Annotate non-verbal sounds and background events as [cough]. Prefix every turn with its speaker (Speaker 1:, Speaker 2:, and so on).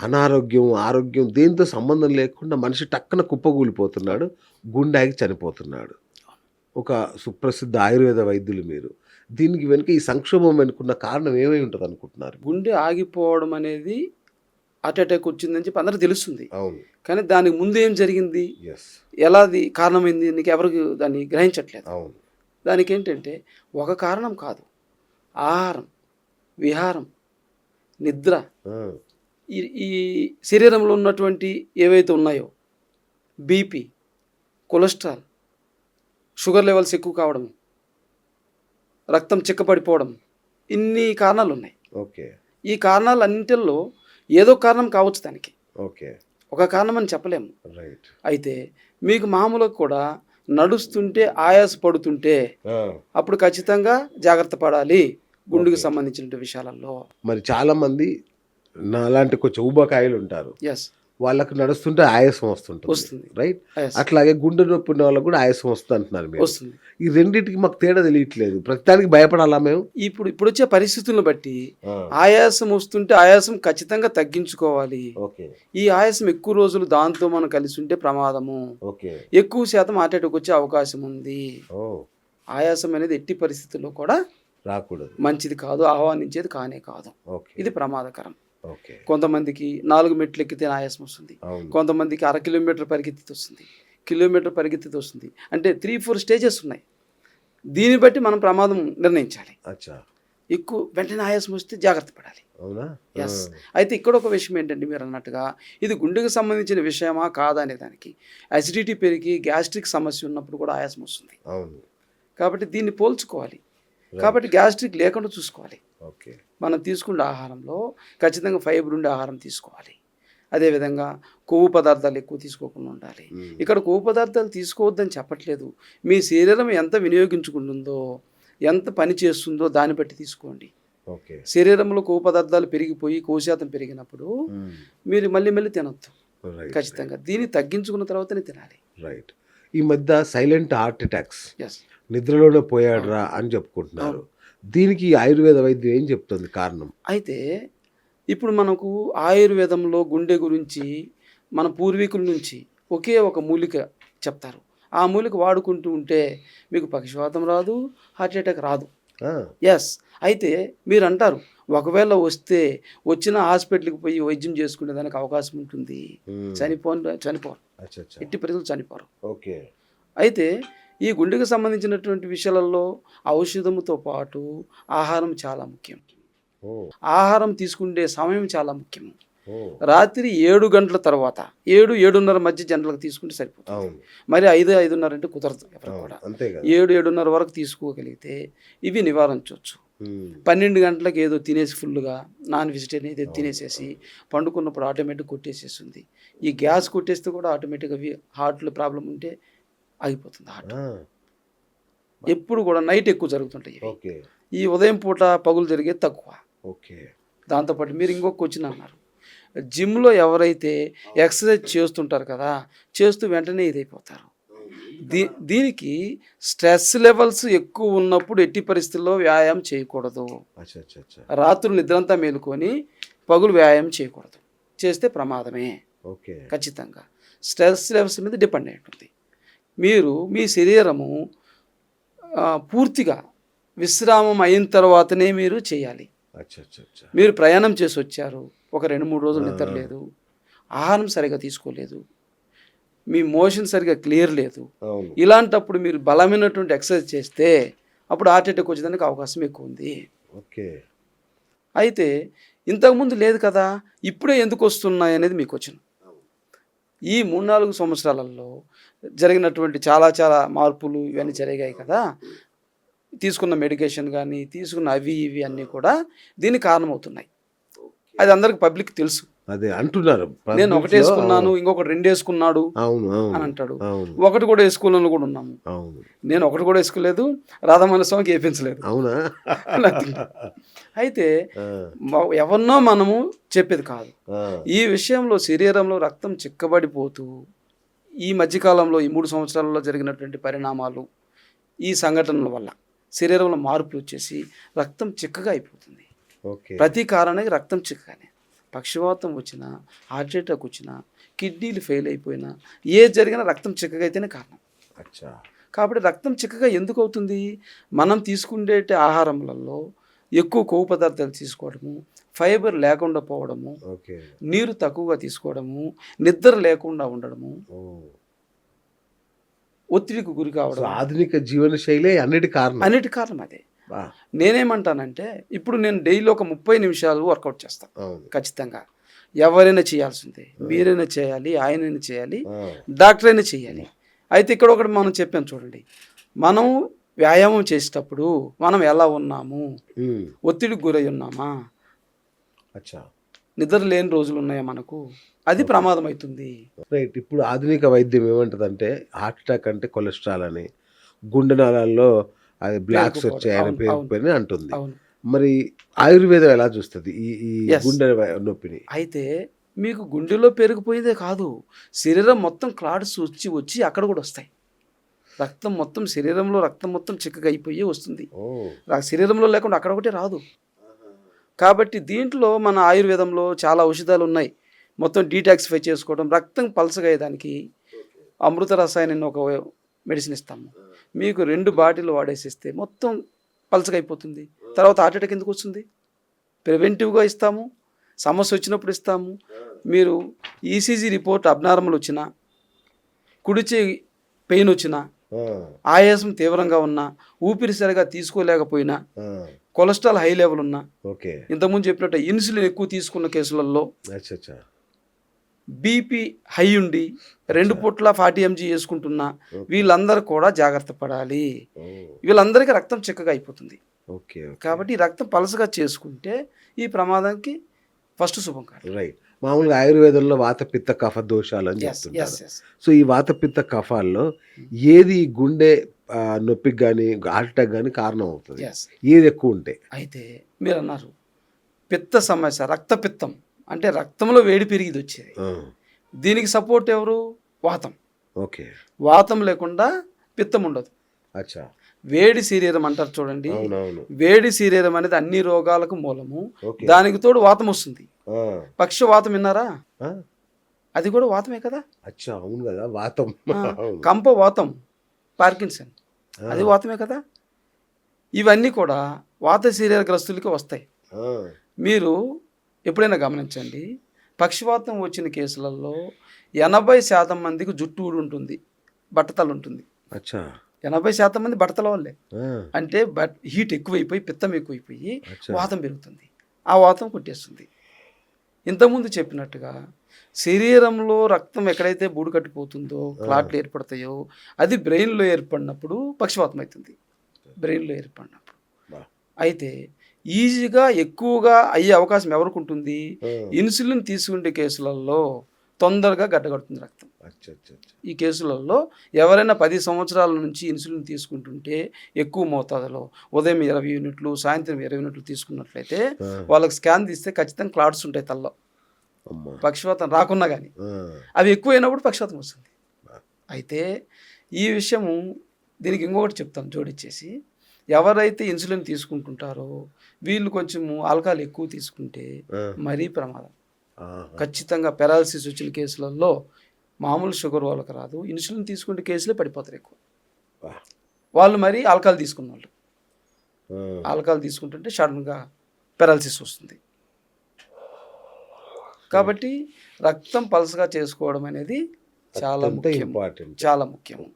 Speaker 1: అనారోగ్యం ఆరోగ్యం దేంతో సంబంధం లేకుండా మనిషి టక్కన కుప్పగూలిపోతున్నాడు గుండాకి చనిపోతున్నాడు. ఒక సుప్రసిద్ధ ఆయుర్వేద వైద్యులు మీరు. దీనికి వెనుక ఈ సంక్షోభం వెనుకున్న కారణం ఏమై ఉంటుంది అనుకుంటున్నారు
Speaker 2: గుండె ఆగిపోవడం అనేది హార్ట్ అటాక్ వచ్చిందని చెప్పి అందరికీ తెలుస్తుంది.
Speaker 1: అవును.
Speaker 2: కానీ దానికి ముందు ఏం జరిగింది?
Speaker 1: ఎస్
Speaker 2: ఎలా అది కారణమైంది? నీకు ఎవరికి దాన్ని గ్రహించట్లేదు.
Speaker 1: అవును.
Speaker 2: దానికి ఏంటంటే ఒక కారణం కాదు. ఆహారం విహారం నిద్ర ఈ ఈ శరీరంలో ఉన్నటువంటి ఏవైతే ఉన్నాయో బీపీ కొలెస్ట్రాల్ షుగర్ లెవెల్స్ ఎక్కువ కావడం రక్తం చిక్కపడిపోవడం ఇన్ని కారణాలు ఉన్నాయి.
Speaker 1: ఓకే.
Speaker 2: ఈ కారణాలన్నింటిలో ఏదో కారణం కావచ్చు దానికి.
Speaker 1: ఓకే.
Speaker 2: ఒక కారణం అని చెప్పలేము.
Speaker 1: రైట్.
Speaker 2: అయితే మీకు మామూలుగా కూడా నడుస్తుంటే ఆయాస పడుతుంటే అప్పుడు ఖచ్చితంగా జాగ్రత్త పడాలి. గుండెకి సంబంధించిన విషయాలలో.
Speaker 1: మరి చాలా మంది నాలాంటి కొంచెం ఊబకాయలు ఉంటారు వాళ్ళకు నడుస్తుంటే ఆయాసం వస్తుంటుంది.
Speaker 2: వస్తుంది.
Speaker 1: రైట్. అట్లాగే గుండె నొప్పి ఉన్న వాళ్ళకు కూడా ఆయాసం వస్తుంది అంటున్నారు మీరు ఈ రెండింటికి మాకు తేడా తెలియట్లేదు. ప్రతిదానికి భయపడాలా మేము?
Speaker 2: ఇప్పుడు ఇప్పుడు వచ్చే పరిస్థితులను బట్టి ఆయాసం వస్తుంటే ఆయాసం ఖచ్చితంగా తగ్గించుకోవాలి.
Speaker 1: ఓకే.
Speaker 2: ఈ ఆయాసం ఎక్కువ రోజులు దాంతో మనం కలిసి ఉంటే ప్రమాదము.
Speaker 1: ఓకే.
Speaker 2: ఎక్కువ శాతం హార్ట్ అటాక్ వచ్చే అవకాశం ఉంది. ఆయాసం అనేది ఎట్టి పరిస్థితుల్లో కూడా
Speaker 1: రాకూడదు.
Speaker 2: మంచిది కాదు ఆహ్వానించేది కానే కాదు.
Speaker 1: ఓకే.
Speaker 2: ఇది ప్రమాదకరం. కొంతమందికి నాలుగు మెట్లు ఎక్కితే ఆయాసం వస్తుంది. కొంతమందికి అర కిలోమీటర్ పరిగెత్తితే వస్తుంది. కిలోమీటర్ పరిగెత్తితే వస్తుంది. అంటే త్రీ ఫోర్ స్టేజెస్ ఉన్నాయి. దీన్ని బట్టి మనం ప్రమాదం నిర్ణయించాలి. ఎక్కువ వెంటనే ఆయాసం వస్తే జాగ్రత్త పడాలి. ఎస్ అయితే ఇక్కడ ఒక విషయం ఏంటంటే మీరు అన్నట్టుగా ఇది గుండెకు సంబంధించిన విషయమా కాదా అనే దానికి అసిడిటీ పెరిగి గ్యాస్ట్రిక్ సమస్య ఉన్నప్పుడు కూడా ఆయాసం వస్తుంది. కాబట్టి దీన్ని పోల్చుకోవాలి. కాబట్టి గ్యాస్ట్రిక్ లేకుండా చూసుకోవాలి.
Speaker 1: ఓకే.
Speaker 2: మనం తీసుకునే ఆహారంలో ఖచ్చితంగా ఫైబర్ ఉండే ఆహారం తీసుకోవాలి. అదేవిధంగా కొవ్వు పదార్థాలు ఎక్కువ తీసుకోకుండా ఉండాలి. ఇక్కడ కొవ్వు పదార్థాలు తీసుకోవద్దని చెప్పట్లేదు. మీ శరీరం ఎంత వినియోగించుకుంటుందో ఎంత పని చేస్తుందో దాన్ని బట్టి తీసుకోండి.
Speaker 1: ఓకే.
Speaker 2: శరీరంలో కొవ్వు పదార్థాలు పెరిగిపోయి కొవ్వు శాతం పెరిగినప్పుడు. మీరు మళ్ళీ మళ్ళీ తినొద్దు. ఖచ్చితంగా. దీన్ని తగ్గించుకున్న తర్వాతనే తినాలి.
Speaker 1: రైట్ ఈ మధ్య సైలెంట్ హార్ట్ అటాక్స్ నిద్రలోనే పోయాడురా అని చెప్పుకుంటున్నారు. దీనికి ఆయుర్వేద వైద్యం ఏం చెప్తుంది కారణం?
Speaker 2: అయితే ఇప్పుడు మనకు ఆయుర్వేదంలో గుండె గురించి మన పూర్వీకుల నుంచి ఒకే ఒక మూలిక చెప్తారు. ఆ మూలిక వాడుకుంటూ ఉంటే మీకు పక్షవాతం రాదు హార్ట్ అటాక్ రాదు. ఎస్ అయితే మీరు అంటారు ఒకవేళ వస్తే వచ్చిన హాస్పిటల్కి పోయి వైద్యం చేసుకునే దానికి అవకాశం ఉంటుంది.
Speaker 1: మ్మ్.
Speaker 2: చనిపోను చనిపోరు. ఎట్టి పరిస్థితులు చనిపోరు.
Speaker 1: ఓకే.
Speaker 2: అయితే ఈ గుండెకు సంబంధించినటువంటి విషయాలలో ఔషధముతో పాటు ఆహారం చాలా ముఖ్యం. ఆహారం తీసుకునే సమయం చాలా ముఖ్యం. రాత్రి ఏడు గంటల తర్వాత ఏడు ఏడున్నర మధ్య జనరల్గా తీసుకుంటే సరిపోతుంది. మరి ఐదు ఐదున్నర అంటే కుదరదు ఎవరు
Speaker 1: అవును
Speaker 2: కూడా. ఏడు ఏడున్నర వరకు తీసుకోగలిగితే ఇవి నివారించవచ్చు. పన్నెండు గంటలకు ఏదో తినేసి ఫుల్గా నాన్ వెజిటేరియన్ ఏదో తినేసేసి పండుకున్నప్పుడు ఆటోమేటిక్ కొట్టేసేస్తుంది. ఈ గ్యాస్ కొట్టేస్తే కూడా ఆటోమేటిక్గా హార్ట్లో ప్రాబ్లం ఉంటే ఆగిపోతుంది హార్ట్ ఎప్పుడు కూడా నైట్ ఎక్కువ జరుగుతుంటాయి ఈ ఉదయం పూట పగులు జరిగేది తక్కువ.
Speaker 1: ఓకే.
Speaker 2: దాంతోపాటు మీరు ఇంకొక క్వశ్చన్ అన్నారు. జిమ్లో ఎవరైతే ఎక్సర్సైజ్ చేస్తుంటారు కదా చేస్తూ వెంటనే ఇదైపోతారు. దీ దీనికి స్ట్రెస్ లెవెల్స్ ఎక్కువ ఉన్నప్పుడు ఎట్టి పరిస్థితుల్లో వ్యాయామం చేయకూడదు. రాత్రులు నిద్రంతా మేలుకొని పగులు వ్యాయామం చేయకూడదు. చేస్తే ప్రమాదమే.
Speaker 1: ఓకే.
Speaker 2: ఖచ్చితంగా. స్ట్రెస్ లెవెల్స్ మీద డిపెండ్ అయి ఉంటుంది. మీరు మీ శరీరము పూర్తిగా విశ్రామం అయిన తర్వాతనే మీరు చేయాలి. మీరు ప్రయాణం చేసి వచ్చారు ఒక రెండు మూడు రోజులు నిద్ర లేదు ఆహారం సరిగా తీసుకోలేదు మీ మోషన్ సరిగా క్లియర్ లేదు. ఇలాంటప్పుడు మీరు బలమైనటువంటి ఎక్సర్సైజ్ చేస్తే అప్పుడు హార్ట్ అటాక్ వచ్చేదానికి అవకాశం ఎక్కువ ఉంది.
Speaker 1: ఓకే.
Speaker 2: అయితే ఇంతకుముందు లేదు కదా ఇప్పుడే ఎందుకు వస్తున్నాయి అనేది మీకు వచ్చిన ఈ మూడు నాలుగు సంవత్సరాలలో జరిగినటువంటి చాలా చాలా మార్పులు ఇవన్నీ జరిగాయి కదా. తీసుకున్న మెడికేషన్ కానీ తీసుకున్న అవి ఇవి అన్నీ కూడా దీనికి కారణమవుతున్నాయి. అది అందరికి పబ్లిక్ తెలుసు.
Speaker 1: అదే అంటున్నారు.
Speaker 2: నేను ఒకటి వేసుకున్నాను ఇంకొకటి రెండు వేసుకున్నాడు
Speaker 1: అవును
Speaker 2: అని అంటాడు. ఒకటి కూడా వేసుకోవాలని కూడా ఉన్నాము. నేను ఒకటి కూడా వేసుకోలేదు రాధామణ స్వామికి వేపించలేదు.
Speaker 1: అవునా. [laughs]
Speaker 2: అయితే ఎవరినో మనము చెప్పేది కాదు. ఈ విషయంలో శరీరంలో రక్తం చిక్కబడిపోతూ ఈ మధ్యకాలంలో ఈ మూడు సంవత్సరాలలో జరిగినటువంటి పరిణామాలు ఈ సంఘటనల వల్ల శరీరంలో మార్పులు వచ్చేసి రక్తం చిక్కగా అయిపోతుంది. ప్రతి కారణానికి రక్తం చిక్కగానే పక్షవాతం వచ్చినా హార్ట్ అటాక్ వచ్చినా కిడ్నీలు ఫెయిల్ అయిపోయినా ఏ జరిగినా రక్తం చిక్కగా అయితేనే కారణం.
Speaker 1: అచ్చా.
Speaker 2: కాబట్టి రక్తం చిక్కగా ఎందుకు అవుతుంది మనం తీసుకునే ఆహారములలో ఎక్కువ కొవ్వు పదార్థాలు తీసుకోవడము ఫైబర్ లేకుండా పోవడము నీరు తక్కువగా తీసుకోవడము నిద్ర లేకుండా ఉండడము. ఒత్తిడికి గురి కావడం
Speaker 1: ఆధునిక జీవన శైలి అన్నిటి కారణం.
Speaker 2: అన్నిటి కారణం అదే. నేనేమంటానంటే ఇప్పుడు నేను డైలీ ఒక ముప్పై నిమిషాలు వర్కౌట్ చేస్తాను ఖచ్చితంగా. ఎవరైనా చేయాల్సిందే. మీరైనా చేయాలి ఆయనైనా చేయాలి డాక్టర్ అయినా చేయాలి. అయితే ఇక్కడ ఒకటి మనం చెప్పాం చూడండి. మనం వ్యాయామం చేసేటప్పుడు మనం ఎలా ఉన్నాము? ఒత్తిడికి గురై ఉన్నామా?
Speaker 1: అచ్చా.
Speaker 2: నిద్ర లేని రోజులు ఉన్నాయా మనకు? అది ప్రమాదం అవుతుంది
Speaker 1: రైట్. ఇప్పుడు ఆధునిక వైద్యం ఏమంటదంటే హార్ట్ అటాక్ అంటే కొలెస్ట్రాల్ అని. గుండె నాళాల్లో అది బ్లాక్స్
Speaker 2: అవును,
Speaker 1: పేరుకుపోయి అంటుంది. మరి ఆయుర్వేదం ఎలా చూస్తుంది? ఈ ఈ. గుండె నొప్పిని?
Speaker 2: అయితే మీకు గుండెలో పెరిగిపోయేదే కాదు శరీరం మొత్తం క్లాట్స్ వచ్చి వచ్చి అక్కడ కూడా వస్తాయి. రక్తం మొత్తం శరీరంలో రక్తం మొత్తం చిక్కగా అయిపోయి వస్తుంది. శరీరంలో లేకుండా అక్కడ ఒకటి రాదు. కాబట్టి దీంట్లో మన ఆయుర్వేదంలో చాలా ఔషధాలు ఉన్నాయి. మొత్తం డీటాక్సిఫై చేసుకోవడం రక్తం పలసగా అయ్యేదానికి అమృత రసాయన ఒక మెడిసిన్ ఇస్తాము. మీకు రెండు బాటిల్ వాడేసిస్తే మొత్తం పలసగా అయిపోతుంది తర్వాత హార్ట్ అటాక్ ఎందుకు వస్తుంది? ప్రివెంటివ్గా ఇస్తాము సమస్య వచ్చినప్పుడు ఇస్తాము. మీరు ఈసీజీ రిపోర్ట్ అబ్నార్మల్ వచ్చినా కుడిచే పెయిన్ వచ్చినా ఆయాసం తీవ్రంగా ఉన్నా ఊపిరి సరిగా తీసుకోలేకపోయినా కొలెస్ట్రాల్ హై లెవెల్ ఉన్నా
Speaker 1: ఓకే.
Speaker 2: ఇంతకుముందు చెప్పినట్టు ఇన్సులిన్ ఎక్కువ తీసుకున్న కేసులలో బీపీ హై ఉండి రెండు పూట్ల ఫార్టీ ఎంజీ వేసుకుంటున్నా వీళ్ళందరూ కూడా జాగ్రత్త పడాలి. వీళ్ళందరికీ రక్తం చిక్కగా అయిపోతుంది.
Speaker 1: ఓకే
Speaker 2: కాబట్టి రక్తం పలసగా చేసుకుంటే ఈ ప్రమాదానికి ఫస్ట్ శుభం కాదు.
Speaker 1: రైట్. మామూలుగా ఆయుర్వేదంలో వాత పిత్త కఫ దోషాలు అని చెప్తుంటారు.
Speaker 2: ఎస్
Speaker 1: సో ఈ వాత పిత్త కఫాల్లో ఏది ఈ గుండె నొప్పికి కానీ హార్ట్ అటాక్ కానీ కారణం అవుతుంది ఏది ఎక్కువ ఉంటే?
Speaker 2: అయితే మీరు అన్నారు పిత్త సమస్య రక్త పిత్తం అంటే రక్తంలో వేడి పెరిగిది వచ్చేది. దీనికి సపోర్ట్ ఎవరు? వాతం.
Speaker 1: ఓకే.
Speaker 2: వాతం లేకుండా పిత్తం ఉండదు.
Speaker 1: అచ్చా.
Speaker 2: వేడి శరీరం అంటారు చూడండి. వేడి శరీరం అనేది అన్ని రోగాలకు మూలము. దానికి తోడు వాతం వస్తుంది.
Speaker 1: ఆ,
Speaker 2: పక్షవాతం విన్నారా? అది కూడా వాతమే కదా?
Speaker 1: అచ్చా అవును కదా వాతం.
Speaker 2: కంప వాతం పార్కిన్సన్. అది వాతమే కదా? ఇవన్నీ కూడా వాత శరీరగ్రస్తులకి వస్తాయి.
Speaker 1: ఆ,
Speaker 2: మీరు ఎప్పుడైనా గమనించండి పక్షవాతం వచ్చిన కేసులలో ఎనభై శాతం మందికి జుట్టు ఊడి ఉంటుంది బట్టతలు ఉంటుంది. ఎనభై శాతం మంది బట్టతల వాళ్ళే. అంటే బట్ హీట్ ఎక్కువైపోయి పిత్తం ఎక్కువైపోయి వాతం పెరుగుతుంది. ఆ వాతం కొట్టేస్తుంది. ఇంతకుముందు చెప్పినట్టుగా శరీరంలో రక్తం ఎక్కడైతే బూడు కట్టిపోతుందో క్లాట్లు ఏర్పడతాయో అది బ్రెయిన్లో ఏర్పడినప్పుడు పక్షవాతం అవుతుంది బ్రెయిన్లో ఏర్పడినప్పుడు. అయితే ఈజీగా ఎక్కువగా అయ్యే అవకాశం ఎవరికి ఉంటుంది ఇన్సులిన్ తీసుకునే కేసులలో తొందరగా గడ్డగడుతుంది రక్తం. ఈ కేసులలో ఎవరైనా పది సంవత్సరాల నుంచి ఇన్సులిన్ తీసుకుంటుంటే ఎక్కువ మోతాదులో ఉదయం ఇరవై యూనిట్లు సాయంత్రం ఇరవై యూనిట్లు తీసుకున్నట్లయితే వాళ్ళకి స్కాన్ తీస్తే ఖచ్చితంగా క్లాట్స్ ఉంటాయి తల్లో.
Speaker 1: అమ్మా.
Speaker 2: పక్షవాతం రాకున్నా కానీ అవి ఎక్కువ అయినప్పుడు పక్షవాతం వస్తుంది. అయితే ఈ విషయము దీనికి ఇంకొకటి చెప్తాను జోడిచ్చేసి. ఎవరైతే ఇన్సులిన్ తీసుకుంటుంటారో వీళ్ళు కొంచెము ఆల్కహాల్ ఎక్కువ తీసుకుంటే మరీ ప్రమాదం. ఖచ్చితంగా పెరాలసిస్ వచ్చిన కేసులలో మామూలు షుగర్ వాళ్ళకి రాదు. ఇన్సులిన్ తీసుకుంటే కేసులే పడిపోతారు ఎక్కువ. వాళ్ళు మరి ఆల్కహాల్ తీసుకున్న వాళ్ళు. ఆల్కహాల్ తీసుకుంటుంటే సడన్గా పెరాలసిస్ వస్తుంది. కాబట్టి రక్తం పలసగా చేసుకోవడం అనేది చాలా
Speaker 1: ఇంపార్టెంట్.
Speaker 2: చాలా ముఖ్యం.